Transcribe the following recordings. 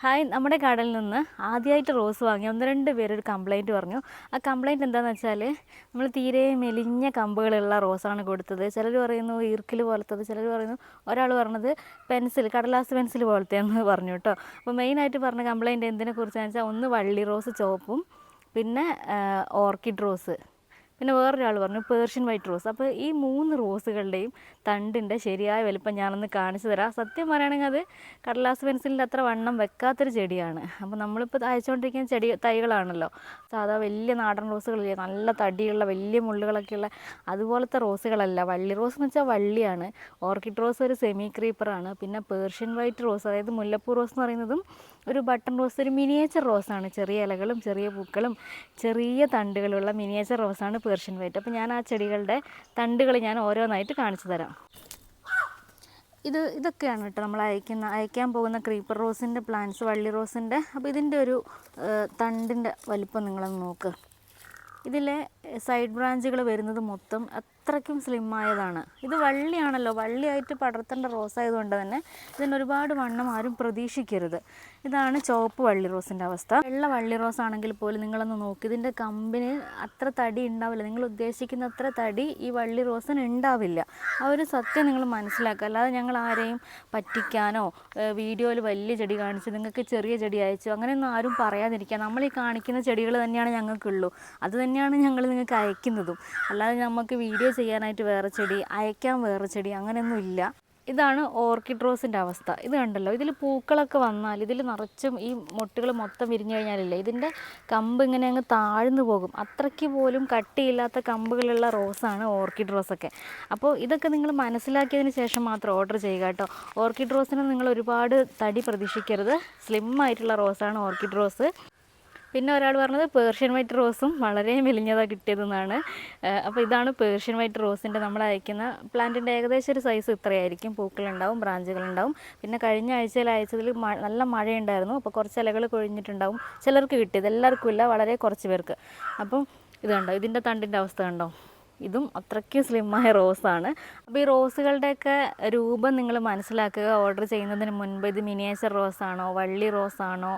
Hi നമ്മുടെ കടയിൽ നിന്ന് ആദ്യമായിട്ട് റോസ് വാങ്ങി ഒന്ന് രണ്ട് പേരൊരു കംപ്ലൈന്റ് പറഞ്ഞു. ആ കംപ്ലൈന്റ് എന്താണെന്ന് വെച്ചാൽ നമ്മൾ തീരെ മെലിഞ്ഞ കമ്പുകളുള്ള റോസാണ് കൊടുത്തത്. ചിലർ പറയുന്നു ഈർക്കിൽ പോലത്തത് ചിലർ പറയുന്നു ഒരാൾ പറഞ്ഞത് പെൻസിൽ കടലാസ് പെൻസിൽ പോലത്തെ എന്ന് പറഞ്ഞു കേട്ടോ. അപ്പോൾ മെയിനായിട്ട് പറഞ്ഞ കംപ്ലൈന്റ് എന്തിനെക്കുറിച്ചാണെന്ന് വെച്ചാൽ ഒന്ന് വള്ളി റോസ് ചുവപ്പും പിന്നെ ഓർക്കിഡ് റോസ്. പിന്നെ വേറൊരാൾ പറഞ്ഞു പേർഷ്യൻ വൈറ്റ് റോസ് അപ്പോൾ ഈ മൂന്ന് റോസുകളുടെയും തണ്ടിന്റെ ശരിയായ വലിപ്പം ഞാനൊന്ന് കാണിച്ചു തരാം. സത്യം പറയുകയാണെങ്കിൽ അത് കടലാസ് പെൻസിലിന്റെ അത്ര വണ്ണം വെക്കാത്തൊരു ചെടിയാണ്. അപ്പോൾ നമ്മളിപ്പോൾ അയച്ചുകൊണ്ടിരിക്കുന്ന ചെടി തൈകളാണല്ലോ. സാധാ വലിയ നാടൻ റോസുകളില്ലേ നല്ല തടിയുള്ള വലിയ മുള്ളുകളൊക്കെയുള്ള അതുപോലത്തെ റോസുകളല്ല വള്ളി റോസ് എന്ന് വെച്ചാൽ വള്ളിയാണ്. ഓർക്കിഡ് റോസ് ഒരു സെമി ക്രീപ്പറാണ് പിന്നെ പേർഷ്യൻ വൈറ്റ് റോസ് അതായത് മുല്ലപ്പൂ റോസ് എന്ന് പറയുന്നതും ഒരു ബട്ടൺ റോസ് ഒരു മിനിയേച്ചർ റോസാണ്. ചെറിയ ഇലകളും ചെറിയ പൂക്കളും ചെറിയ തണ്ടുകളുള്ള മിനിയേച്ചർ റോസാണ് പേർഷ്യൻ വൈറ്റ്. അപ്പോൾ ഞാൻ ആ ചെടികളുടെ തണ്ടുകൾ ഞാൻ ഓരോന്നായിട്ട് കാണിച്ചു തരാം. ഇത് ഇതൊക്കെയാണ് കേട്ടോ നമ്മൾ അയക്കുന്ന അയക്കാൻ പോകുന്ന ക്രീപ്പർ റോസിന്റെ പ്ലാന്റ്സ് വള്ളി റോസിന്റെ. അപ്പോൾ ഇതിന്റെ ഒരു തണ്ടിന്റെ വലിപ്പം നിങ്ങളൊന്ന് നോക്ക്. ഇതിലെ സൈഡ് ബ്രാഞ്ചുകൾ വരുന്നത് മൊത്തം അത്രയ്ക്കും സ്ലിം ആയതാണ് ഇത് വള്ളിയാണല്ലോ. വള്ളിയായിട്ട് പടർത്തേണ്ട റോസ് ആയതുകൊണ്ട് തന്നെ ഇതിന് ഒരുപാട് വണ്ണം ആരും പ്രതീക്ഷിക്കരുത്. ഇതാണ് ചുവപ്പ് വള്ളി റോസിന്റെ അവസ്ഥ. വെള്ള വള്ളി റോസ് ആണെങ്കിൽ പോലും നിങ്ങളൊന്ന് നോക്കി. ഇതിന്റെ കമ്പിന് അത്ര തടി ഉണ്ടാവില്ല. നിങ്ങൾ ഉദ്ദേശിക്കുന്ന അത്ര തടി ഈ വള്ളി റോസിന് ഉണ്ടാവില്ല. ആ ഒരു സത്യം നിങ്ങൾ മനസ്സിലാക്കുക. അല്ലാതെ ഞങ്ങൾ ആരെയും പറ്റിക്കാനോ വീഡിയോയിൽ വലിയ ചെടി കാണിച്ചു നിങ്ങൾക്ക് ചെറിയ ചെടി അയച്ചു അങ്ങനെയൊന്നും ആരും പറയാതിരിക്കുക. നമ്മൾ ഈ കാണിക്കുന്ന ചെടികൾ തന്നെയാണ് ഞങ്ങൾക്കുള്ളൂ. അത് തന്നെയാണ് ഞങ്ങൾ നിങ്ങൾക്ക് അയക്കുന്നതും. അല്ലാതെ നമുക്ക് വീഡിയോ ചെയ്യാനായിട്ട് വേറെ ചെടി അയക്കാൻ വേറെ ചെടി അങ്ങനെയൊന്നും ഇല്ല. ഇതാണ് ഓർക്കിഡ് റോസിന്റെ അവസ്ഥ. ഇത് കണ്ടല്ലോ ഇതിൽ പൂക്കളൊക്കെ വന്നാൽ ഇതിൽ നിറച്ചും ഈ മുട്ടുകൾ മൊത്തം വിരിഞ്ഞു കഴിഞ്ഞാലില്ലേ ഇതിന്റെ കമ്പ് ഇങ്ങനെ അങ്ങ് താഴ്ന്നു പോകും. അത്രയ്ക്ക് പോലും കട്ടിയില്ലാത്ത കമ്പുകളുള്ള റോസാണ് ഓർക്കിഡ് റോസൊക്കെ. അപ്പോൾ ഇതൊക്കെ നിങ്ങൾ മനസ്സിലാക്കിയതിന് ശേഷം മാത്രം ഓർഡർ ചെയ്യുക കേട്ടോ. ഓർക്കിഡ് റോസിന് നിങ്ങൾ ഒരുപാട് തടി പ്രതീക്ഷിക്കരുത്. സ്ലിം ആയിട്ടുള്ള റോസാണ് ഓർക്കിഡ് റോസ്. പിന്നെ ഒരാൾ പറഞ്ഞത് പേർഷ്യൻ വൈറ്റ് റോസും വളരെ മെലിഞ്ഞതാണ് കിട്ടിയതെന്നാണ്. അപ്പോൾ ഇതാണ് പേർഷ്യൻ വൈറ്റ് റോസിന്റെ നമ്മൾ അയക്കുന്ന പ്ലാന്റിന്റെ ഏകദേശം ഒരു സൈസ് ഇത്രയായിരിക്കും. പൂക്കളുണ്ടാവും ബ്രാഞ്ചുകളുണ്ടാവും. പിന്നെ കഴിഞ്ഞ ആഴ്ചയിൽ അയച്ചതിൽ നല്ല മഴയുണ്ടായിരുന്നു. അപ്പോൾ കുറച്ച് ഇലകൾ കൊഴിഞ്ഞിട്ടുണ്ടാവും. ചിലർക്ക് കിട്ടിയത് എല്ലാവർക്കും ഇല്ല വളരെ കുറച്ച് പേർക്ക്. അപ്പം ഇത് കണ്ടോ ഇതിന്റെ തണ്ടിന്റെ അവസ്ഥ കണ്ടോ? ഇതും അത്രയ്ക്ക് സ്ലിമ്മായ റോസാണ് അപ്പോൾ ഈ റോസുകളുടെയൊക്കെ രൂപം നിങ്ങൾ മനസ്സിലാക്കുക. ഓർഡർ ചെയ്യുന്നതിന് മുൻപ് ഇത് മിനിയേച്ചർ റോസാണോ വള്ളി റോസാണോ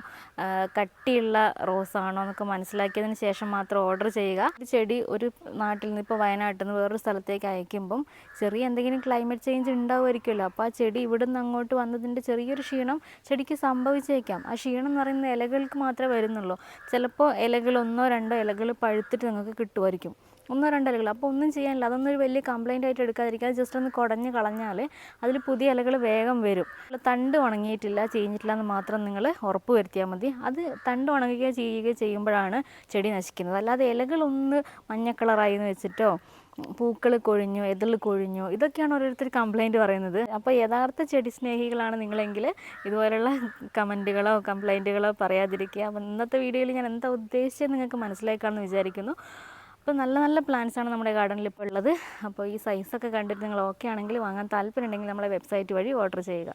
കട്ടിയുള്ള റോസാണോ എന്നൊക്കെ മനസ്സിലാക്കിയതിന് ശേഷം മാത്രം ഓർഡർ ചെയ്യുക. ഒരു ചെടി ഒരു നാട്ടിൽ നിന്ന് ഇപ്പോൾ വയനാട്ടിൽ നിന്ന് വേറൊരു സ്ഥലത്തേക്ക് അയക്കുമ്പം ചെറിയ എന്തെങ്കിലും ക്ലൈമറ്റ് ചേഞ്ച് ഉണ്ടാവുമായിരിക്കുമല്ലോ. അപ്പോൾ ആ ചെടി ഇവിടെ നിന്ന് അങ്ങോട്ട് വന്നതിന്റെ ചെറിയൊരു ക്ഷീണം ചെടിക്ക് സംഭവിച്ചേക്കാം. ആ ക്ഷീണം എന്ന് പറയുന്നത് ഇലകൾക്ക് മാത്രമേ വരുന്നുള്ളൂ. ചിലപ്പോൾ ഇലകൾ ഒന്നോ രണ്ടോ ഇലകൾ പഴുത്തിട്ട് നിങ്ങൾക്ക് കിട്ടുമായിരിക്കും. ഒന്നോ രണ്ടോ ഇലകൾ അപ്പോൾ ഒന്നും ചെയ്യാനില്ല. അതൊന്നും ഒരു വലിയ കംപ്ലൈന്റ് ആയിട്ട് എടുക്കാതിരിക്കുക ജസ്റ്റ് ഒന്ന് കുടഞ്ഞ് കളഞ്ഞാൽ അതിൽ പുതിയ ഇലകൾ വേഗം വരും. തണ്ട് ഉണങ്ങിയിട്ടില്ല ചീഞ്ഞിട്ടില്ല എന്ന് മാത്രം നിങ്ങൾ ഉറപ്പ് വരുത്തിയാൽ മതി. അത് തണ്ട് ഉണങ്ങുകയോ ചെയ്യുകയോ ചെയ്യുമ്പോഴാണ് ചെടി നശിക്കുന്നത്. അല്ലാതെ ഇലകളൊന്ന് മഞ്ഞ കളറായി എന്ന് വെച്ചിട്ടോ പൂക്കൾ കൊഴിഞ്ഞു എതിൽ കൊഴിഞ്ഞു ഇതൊക്കെയാണ് ഓരോരുത്തർ കംപ്ലൈന്റ് പറയുന്നത്. അപ്പോൾ യഥാർത്ഥ ചെടി സ്നേഹികളാണ് നിങ്ങളെങ്കിൽ ഇതുപോലുള്ള കമന്റുകളോ കംപ്ലൈന്റുകളോ പറയാതിരിക്കുക. അപ്പം ഇന്നത്തെ വീഡിയോയിൽ ഞാൻ എന്താ ഉദ്ദേശിച്ചത് നിങ്ങൾക്ക് മനസ്സിലാക്കാമെന്ന് വിചാരിക്കുന്നു. അപ്പോൾ നല്ല നല്ല പ്ലാന്റ്സ് ആണ് നമ്മുടെ ഗാർഡനിൽ ഇപ്പോൾ ഉള്ളത്. അപ്പോൾ ഈ സൈസൊക്കെ കണ്ടിട്ട് നിങ്ങൾ ഓക്കെ ആണെങ്കിൽ വാങ്ങാൻ താല്പര്യം ഉണ്ടെങ്കിൽ നമ്മളെ വെബ്സൈറ്റ് വഴി ഓർഡർ ചെയ്യുക.